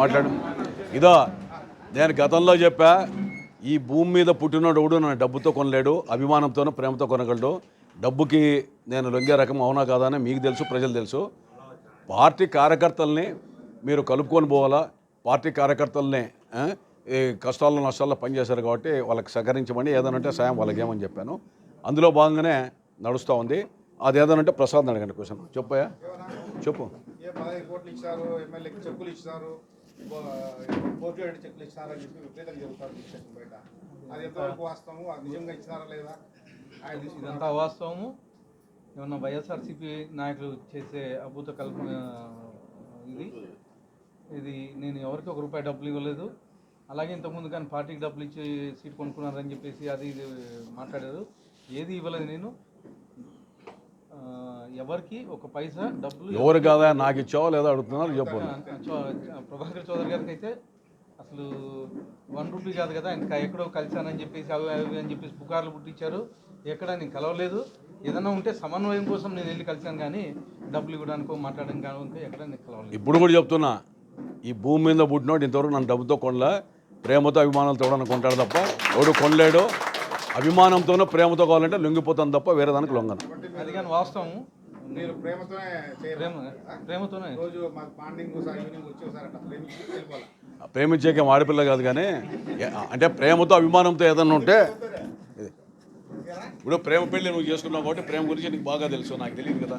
మాట్లాడు. ఇదో నేను గతంలో చెప్పా ఈ భూమి మీద పుట్టినోడు ఎవడు నన్ను డబ్బుతో కొనలేడు అభిమానంతోనూ ప్రేమతో కొనగలడు. డబ్బుకి నేను లొంగే రకం అవునా కాదా అని మీకు తెలుసు ప్రజలు తెలుసు. పార్టీ కార్యకర్తల్ని మీరు కలుపుకొని పోవాలా? పార్టీ కార్యకర్తల్ని ఈ కష్టాల్లో నష్టాల్లో పనిచేశారు కాబట్టి వాళ్ళకి సహకరించమని ఏదనంటే సాయం వాళ్ళకి ఏమని చెప్పాను. అందులో భాగంగానే నడుస్తూ ఉంది. అది ఏదనంటే ప్రసాద్ అడగండి క్వశ్చన్. చెప్పయా చెప్పు. ఏ పదహైదు కోట్లు ఇచ్చారు కోర్టు చెక్కులు అని చెప్పి విపరీతంగా చెబుతారు స్టేషన్ బయట. అది ఎంతవరకు వాస్తవము అది నిజంగా ఇచ్చినారా లేదా? ఇదంతా వాస్తవము. ఏమన్నా వైఎస్ఆర్సీపీ నాయకులు చేసే అభూత కల్పన ఇది. ఇది నేను ఎవరికి ఒక రూపాయి డబ్బులు ఇవ్వలేదు. అలాగే ఇంతకుముందు కానీ పార్టీకి డబ్బులు ఇచ్చి సీట్ కొనుక్కున్నారని చెప్పేసి అది ఇది మాట్లాడారు. ఏది ఇవ్వలేదు నేను. ఎవరికి ఒక పైసా డబ్బులు ఎవరు కాదా? నాకు ఇచ్చావో లేదో? అడుగుతున్నారు చెప్పు ప్రభాకర్ చౌదరి గారికి అయితే అసలు వన్ రూపీ కాదు కదా ఇంకా ఎక్కడో కలిశానని చెప్పేసి అవి అవి అని చెప్పేసి పుకార్లు పుట్టించారు ఎక్కడ నేను కలవలేదు. ఏదైనా ఉంటే సమన్వయం కోసం నేను వెళ్ళి కలిశాను కానీ డబ్బులు ఇవ్వడానికో మాట్లాడడం కానీ ఉంటే ఎక్కడ నేను కలవలేదు. ఇప్పుడు కూడా చెప్తున్నా ఈ భూమి మీద పుట్టినోడు ఇంతవరకు నన్ను డబ్బుతో కొనలే. ప్రేమతో అభిమానాలతో ఎవడన్నా కొంటాడు తప్ప? ఎవడు కొనలేడు. అభిమానంతోనో ప్రేమతో కావాలంటే లొంగిపోతాను తప్ప వేరే దానికి లొంగను. అది కానీ వాస్తవం మీరు ప్రేమతోనే ప్రేమతోనే. రోజు మాకు మార్నింగ్ ఈవినింగ్ వచ్చి ఒకసారి అట్లా ప్రేమించి వెళ్ళిపోవాలి? ప్రేమించేకేం ఆడపిల్ల కాదు కానీ అంటే ప్రేమతో అభిమానంతో ఏదన్నా ఉంటే ఇది. ఇప్పుడు ప్రేమ పెళ్ళి నువ్వు చేసుకున్నావు కాబట్టి ప్రేమ గురించి నీకు బాగా తెలుసు నాకు తెలియదు కదా.